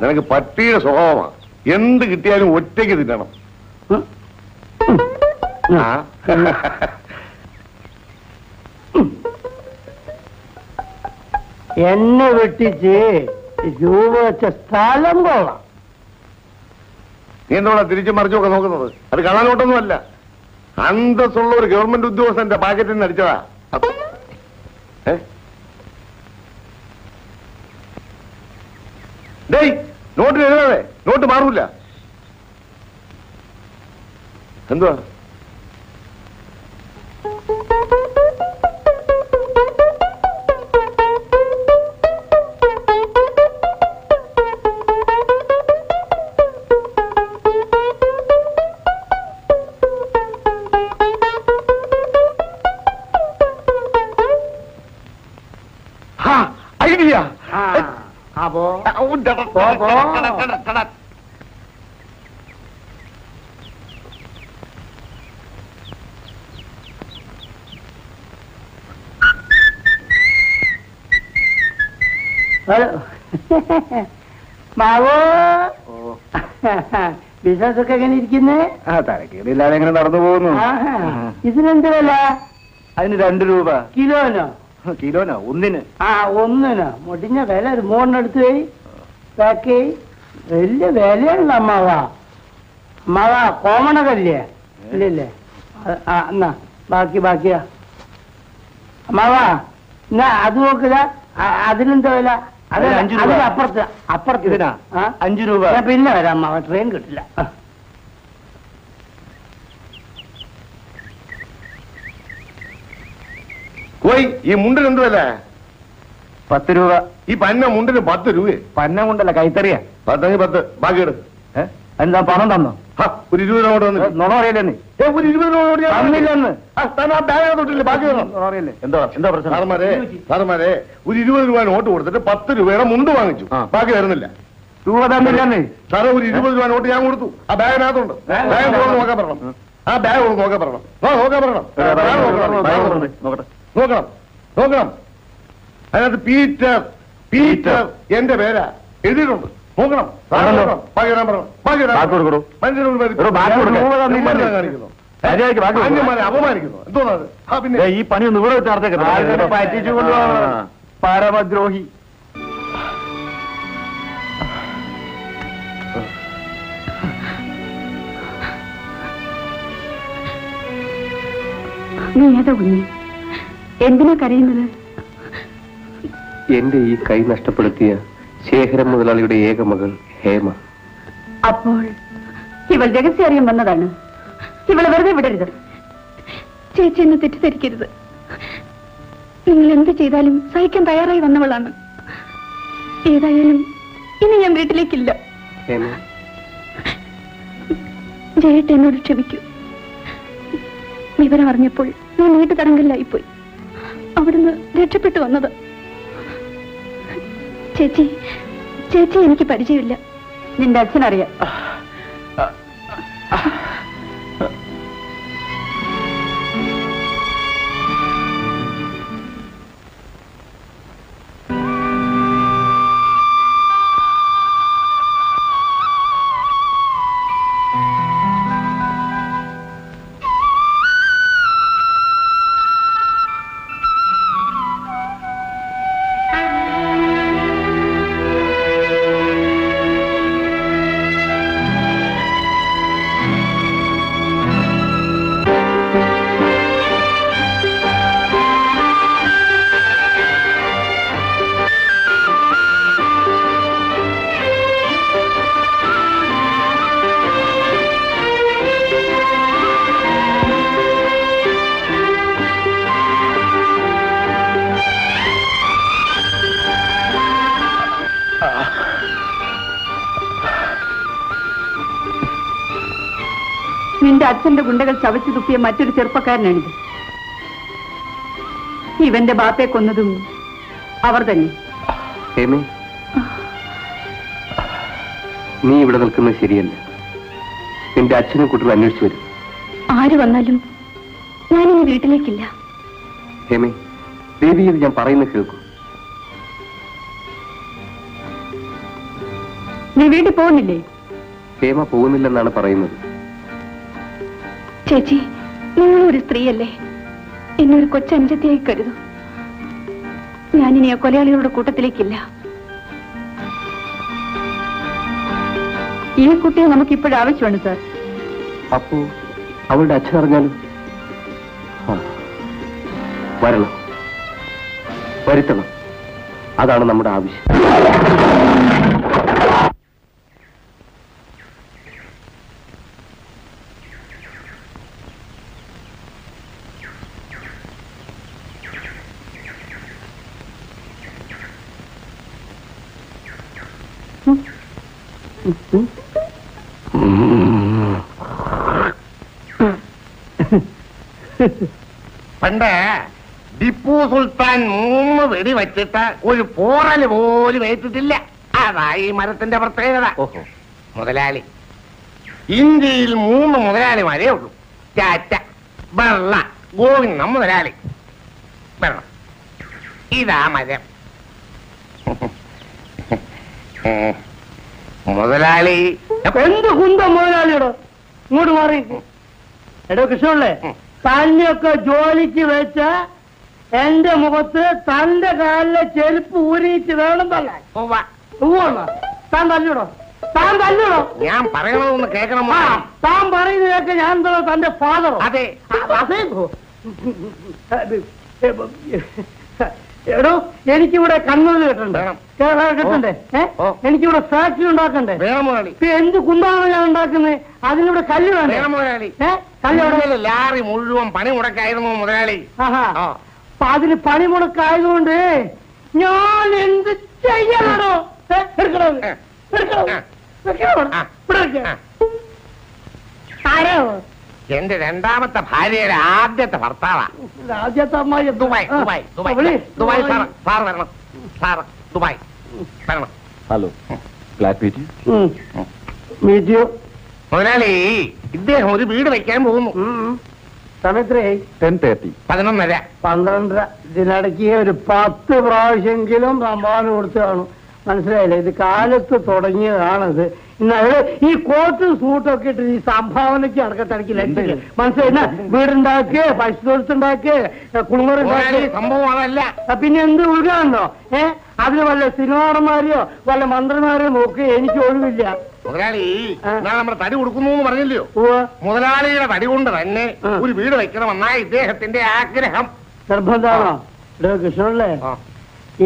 നിനക്ക് പട്ടിയുടെ സ്വഭാവമാ. എന്ത് കിട്ടിയാലും ഒറ്റയ്ക്ക് തിന്നണം. എന്നെ വെട്ടിച്ച് രൂപ വെച്ച സ്ഥലം കൊള്ളാം. നീ എന്തോടാ തിരിച്ചു മറിച്ചൊക്കെ നോക്കുന്നത്? അത് കാണാനോട്ടൊന്നുമല്ല അന്തസ്സുള്ള ഒരു ഗവൺമെന്റ് ഉദ്യോഗസ്ഥന്റെ പാക്കറ്റിൽ നിന്ന് അടിച്ചതാ? ഡേയ് നോട്ട് എഴുതാതെ നോട്ട് മാറൂല. എന്തുവാ? മാവോ? ബിസിനസ് ഒക്കെ എങ്ങനെ ഇരിക്കുന്നേ? ആ തരക്കേടില്ലാതെ എങ്ങനെ നടന്നു പോകുന്നു. ഇതിനെന്ത് വില? അതിന് രണ്ട് രൂപ. കിലോനോ? കിലോനോ? ഒന്നിന്. ആ ഒന്നിനോ? മുടിഞ്ഞ വില ഒരു മോണിനടുത്ത് പോയി. പാക്ക് വലിയ വിലയുള്ള അമ്മാവാ. അമ്മാവാ കോമണകല്ലേ? ഇല്ലല്ലേ? ആ, എന്നാ ബാക്കി ബാക്കിയാ. അമ്മാവാ എന്നാ അത് നോക്കുക അതിനെന്താ വില? അത് അതിന് അഞ്ച് അതിന് അപ്പുറത്ത് അപ്പുറത്ത് ഇതിനാ? ആ? രൂപ. ഞാൻ പിന്നെ വരാം അമ്മാവ ട്രെയിൻ കിട്ടില്ല. പോയി ഈ മുണ്ട് എന്തുവല്ല പത്ത് രൂപ. ഈ പന്ന മുണ്ടിന് പത്ത് രൂപയെ? പന്ന മുണ്ടല്ല കൈത്തറിയാ. പത്ത് പത്ത്. ബാക്കി എടു? എന്താ പണം തന്നോ? ഹാ, ഒരു ഇരുപത് രൂപ ഏ, വന്നില്ല നുണ അറിയില്ലേ നീ? ഏ, ഒരു ഇരുപത് രൂപ കൂടി ഞാൻ തന്നില്ലെന്ന്. ആ, ബാഗ് തൊട്ടില്ല ബാക്കി അറിയില്ലേ എന്താ എന്താ പ്രശ്നം? സാറന്മാരെ സാറന്മാരെ ഒരു ഇരുപത് രൂപ നോട്ട് കൊടുത്തിട്ട് പത്ത് രൂപയുടെ മുണ്ട് വാങ്ങിച്ചു. ബാക്കി വരുന്നില്ല. രൂപ തന്നില്ലെന്ന്. സാറേ ഒരു ഇരുപത് രൂപ നോട്ട് ഞാൻ കൊടുത്തു. ആ ബാഗിനകത്തുണ്ട് ബാഗ് നോക്കാൻ പറയണം. ആ ബാഗ് നോക്കാൻ പറയണം. ആ നോക്കാൻ പറയണം. ബാഗ് നോക്കണം. നോക്കണം. അതിനകത്ത് പീറ്റർ പീറ്റർ എന്റെ പേരാ. എഴുതിയിട്ടുണ്ട്. നോക്കണം കാണിക്കുന്നു. അപമാനിക്കുന്നു. എന്തോന്നത് ആ പിന്നെ ഈ പണി ഒന്ന് ഇവിടെ വെച്ച് നടത്തേക്കരുത്. ആൾക്കാരെ പറ്റിച്ചു കൊണ്ടുപോകണം. പരമദ്രോഹി. നീ ഏതാ കുഞ്ഞ്? എന്തിനാ കരയുന്നത്? എന്റെ ഈ കൈ നഷ്ടപ്പെടുത്തിയ ശേഖര മുതലാളിയുടെ ഏക മകൾ ഹേമ. അപ്പോൾ ഇവൾ രഹസ്യം അറിയാൻ വന്നതാണ്. ഇവളെ വെറുതെ വിടരുത്. ചേച്ചി എന്നെ തെറ്റിദ്ധരിക്കരുത്. നിങ്ങൾ എന്ത് ചെയ്താലും സഹിക്കാൻ തയ്യാറായി വന്നവളാണ്. ഏതായാലും ഇനി ഞാൻ വീട്ടിലേക്കില്ല. ഹേമ. ജയേട്ട് എന്നോട് ക്ഷമിക്കൂ. വിവരം അറിഞ്ഞപ്പോൾ ഞാൻ വീട്ടു തടങ്കലായിപ്പോയി അവിടുന്ന് രക്ഷപ്പെട്ടു വന്നത് ചേച്ചി ചേച്ചി എനിക്ക് പരിചയമില്ല. നിന്റെ അച്ഛനറിയാം. നിന്റെ അച്ഛന്റെ ഗുണ്ടകൾ ചവച്ചു തുപ്പിയ മറ്റൊരു ചെറുപ്പക്കാരനാണിത്. ഇവന്റെ ബാപ്പയെ കൊന്നതും അവർ തന്നെ. ഹേമേ നീ ഇവിടെ നിൽക്കുന്നത് ശരിയല്ല. എന്റെ അച്ഛനും കുട്ടികൾ അന്വേഷിച്ചു വരും. ആര് വന്നാലും ഞാനിനി വീട്ടിലേക്കില്ല. ഹേമേ ദേവി ഇത് ഞാൻ പറയുന്ന കേൾക്കൂ. നീ വീട്ടിൽ പോകുന്നില്ലേ? ഹേമ പോകുന്നില്ലെന്നാണ് പറയുന്നത്. ചേച്ചി നിങ്ങൾ ഒരു സ്ത്രീയല്ലേ? എന്നൊരു ഒരു കൊച്ചനുജത്തിയായി കരുതൂ. ഞാനിനി ആ കൊലയാളികളുടെ കൂട്ടത്തിലേക്കില്ല. ഈ കുട്ടിയെ നമുക്ക് ഇപ്പോഴാവശ്യമാണ് സാർ. അപ്പോ അവളുടെ അച്ഛൻ അറിഞ്ഞാലും. വരണം. വരുത്തണം. അതാണ് നമ്മുടെ ആവശ്യം. പണ്ട് ടിപ്പു സുൽത്താൻ മൂന്ന് വെടി വെച്ചിട്ട് ഒരു പോറൽ പോലും ഏറ്റിട്ടില്ല. അതാ ഈ മരത്തിന്റെ പ്രത്യേകത. ഓഹോ. മുതലാളി ഇന്ത്യയിൽ മൂന്ന് മുതലാളിമാരേ ഉള്ളൂ. ചാറ്റ വെള്ള ഗോവിന്ദ മുതലാളി. വെള്ളം ഇതാ മരം. മുതലാളി എന്ത് കുന്തം മുതലാളിയോടോ ഇങ്ങോട്ട് മാറി എടോ കൃഷ്ണല്ലേ. തന്നെയൊക്കെ ജോലിക്ക് വെച്ച എന്റെ മുഖത്ത് തന്റെ കാലിലെ ചെരുപ്പ് ഊരിയിട്ട് വേണം. ഉവ്വോന്നാ? താൻ തല്ലിടോ താൻ തല്ലിടോ ഞാൻ പറയണതൊന്ന് കേൾക്കണം. താൻ പറയുന്നതൊക്കെ ഞാൻ എന്താ തന്റെ ഫാദറോ അതെ അതേ. എടോ എനിക്കിവിടെ കണ്ണൂർ കിട്ടണ്ടേ. കിട്ടണ്ടേ. എനിക്കിവിടെ ഫാക്ടറി ഉണ്ടാക്കണ്ടേ? എന്ത് കുന്താണ് ഞാൻ ഉണ്ടാക്കുന്നത് അതിനിവിടെ കല്ല് വേണ്ടേ? കല്ല് ലാറി മുഴുവൻ പണി മുടക്കായിരുന്നു മുതലാളി. അപ്പൊ അതിന് പണിമുടക്കായതുകൊണ്ട് ഞാൻ എന്ത് ചെയ്യാനാണോ ഏ, എടുക്കണോ? എടുക്കണോ? ഇവിടെ. ആരാ? എന്റെ രണ്ടാമത്തെ ഭാര്യയുടെ ആദ്യത്തെ ഭർത്താവാ. ആദ്യത്തെ അമ്മായി ദുബായ് ആ. Dubai Dubai. വിളി. ദുബായ് സാർ സാർ വരണം. Sir Dubai. വരണം. ഹലോ ഗ്ലാഡ് മീറ്റ് ഉം. Meet you. മുതലാളി ഇദ്ദേഹം ഒരു വീട് വെക്കാൻ പോകുന്നു. ടെൻ തേർട്ടി പതിനൊന്നര. പന്ത്രണ്ടര. ഇതിനിടയ്ക്ക് ഒരു പത്ത് പ്രാവശ്യമെങ്കിലും സംഭാവന കൊടുത്തു കാണും. മനസ്സിലായില്ലേ? ഇത് കാലത്ത് തുടങ്ങിയതാണിത്. ഈ കോട്ടും സൂട്ടും ഒക്കെ ഇട്ട് ഈ സംഭാവനയ്ക്ക് അടക്കത്തിടയ്ക്ക് ലഭിക്കില്ല മനസ്സിലായി? വീടുണ്ടാക്കി പൈസ കൊടുത്തുണ്ടാക്കുക മുതലാളി കുളിമുറി സംഭവം അതല്ല. പിന്നെ എന്ത് ഒഴുകാണോ ഏ? അതിന് വല്ല സിനിമാടന്മാരെയോ വല്ല മന്ത്രിമാരെയോ നോക്കി എനിക്ക് ഒഴിവില്ല. മുതലാളി ഞാൻ നമ്മുടെ തടി കൊടുക്കുന്നു എന്ന് പറഞ്ഞില്ലയോ? മുതലാളിയുടെ തടി കൊണ്ട് തന്നെ ഒരു വീട് വെക്കണമെന്നാ ഇദ്ദേഹത്തിന്റെ ആഗ്രഹം. നിർബന്ധമാണോ കൃഷ്ണല്ലേ.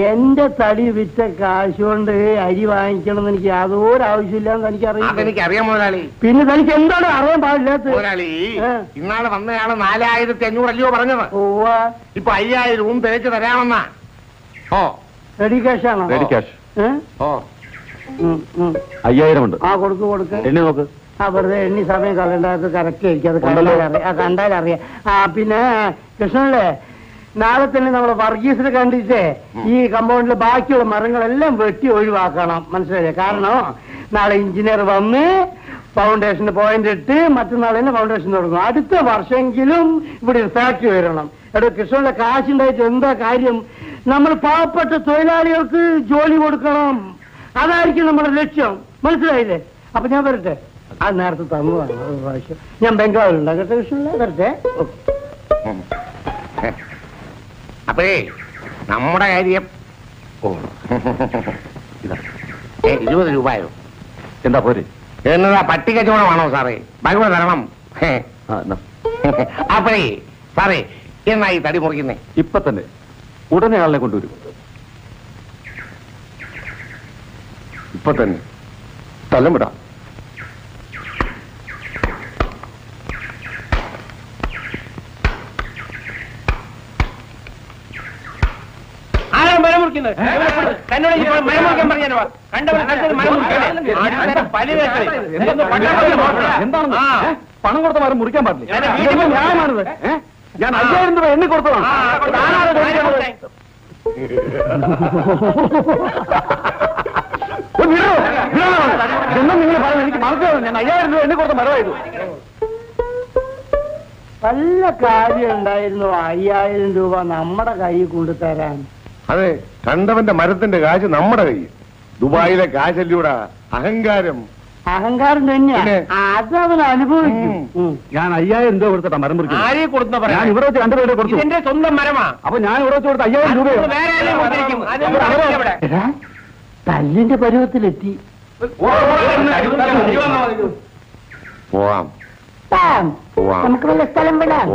എന്റെ തടി വിറ്റ കാശ് കൊണ്ട് അരി വാങ്ങിക്കണം എന്ന് എനിക്ക് യാതൊരു ആവശ്യമില്ലെന്ന് എനിക്കറിയില്ല അതെനിക്ക് അറിയാം മുതലാളി. പിന്നെ തനിക്ക് എന്താണ് അറിയാൻ പാടില്ലാത്ത മുതലാളി. ഇന്നാൾ വന്നയാൾ നാലായിരത്തി അഞ്ഞൂറല്ലയോ പറഞ്ഞത് ഓവ ഇപ്പൊ അയ്യായിരവും തേച്ച് തരാമെന്നാ. ഓ. റെഡി ക്യാഷ് ആണോ റെഡി ക്യാഷ് ഓ. അയ്യായിരം ഉണ്ട്. ആ കൊടുക്ക് കൊടുക്ക്. എണ്ണി നോക്ക്. ആ വെറുതെ എണ്ണി സമയം കളയണ്ടത് കറക്റ്റ് ആയിരിക്കും. അത് കണ്ടാലറിയാം. അറിയാം ആ പിന്നെ കൃഷ്ണല്ലേ നാളെ തന്നെ നമ്മൾ വർഗീസിനെ കണ്ടിട്ട് ഈ കമ്പൗണ്ടിലെ ബാക്കിയുള്ള മരങ്ങളെല്ലാം വെട്ടി ഒഴിവാക്കണം. മനസ്സിലായില്ലേ? കാരണം നാളെ എഞ്ചിനീയർ വന്ന് ഫൗണ്ടേഷന് പോയിന്റ് ഇട്ട് മറ്റന്നാൾ തന്നെ ഫൗണ്ടേഷൻ തുടങ്ങും. അടുത്ത വർഷമെങ്കിലും ഇവിടെ ഒരു ഫാക്ടറി വരണം. എടോ കൃഷ്ണന്റെ കാശുണ്ടായിട്ട് എന്താ കാര്യം? നമ്മൾ പാവപ്പെട്ട തൊഴിലാളികൾക്ക് ജോലി കൊടുക്കണം. അതായിരിക്കും നമ്മുടെ ലക്ഷ്യം. മനസ്സിലായില്ലേ? അപ്പൊ ഞാൻ വരട്ടെ. ആ നേരത്തെ തന്നു പ്രാവശ്യം. ഞാൻ ബംഗാളിലുണ്ടാകട്ടെ കൃഷ്ണ വരട്ടെ. ഓക്കെ ഉം. അപ്പേ നമ്മുടെ കാര്യം ഓ. ഇരുപത് രൂപയോ? എന്താ പോര്? എന്നതാ പട്ടി കച്ചവടമാണോ സാറേ? ഭഗവത് തരണം. ഹേ. ആ എന്നാ. അപ്പേ സാറേ എന്നാ ഈ തടി മുറിക്കുന്നേ? ഇപ്പൊ തന്നെ. ഉടനെ ആളിനെ കൊണ്ടുവരും. ഇപ്പൊ തന്നെ. സ്ഥലം വിടാം ആരാ മരം മുറിക്കുന്നത് തന്നോട് ഈ മരം മുറിക്കാൻ പറഞ്ഞോ കണ്ടവരെ മരം എന്താണെന്ന് ഏ? പണം കൊടുത്ത മരം മുറിക്കാൻ പാടില്ല ന്യായമാണിത്? ഞാൻ അയ്യായിരം രൂപ എണ്ണി കൊടുത്തതാണ് എന്നും നിങ്ങൾ പറഞ്ഞു എനിക്ക് മറക്കാതെ ഞാൻ അയ്യായിരം രൂപ എണ്ണി കൊടുത്ത മരമായിരുന്നു നല്ല കാര്യം ഉണ്ടായിരുന്നു അയ്യായിരം രൂപ നമ്മുടെ കയ്യിൽ കൊണ്ടുതരാൻ അതെ കണ്ടവന്റെ മരത്തിന്റെ കാശ് നമ്മുടെ കയ്യിൽ. ദുബായിലെ കാശല്ലൂടെ അഹങ്കാരം. അഹങ്കാരം തന്നെയാണ്? അത് അവൻ അനുഭവിക്കും. ഞാൻ അയ്യായിരം രൂപ കൊടുത്തിട്ടാ മരം മുറിക്കും ആരെ കൊടുത്ത ഞാൻ ഇവിടെ വെച്ച് കൊടുത്തു. എന്റെ സ്വന്തം മരമാ. അപ്പൊ ഞാൻ ഇവിടെ വെച്ച് കൊടുത്ത അയ്യായിരം രൂപ തല്ലിന്റെ പരുവത്തിലെത്തി. പോവാം. നമുക്ക് വല്ല സ്ഥലം വിടാം.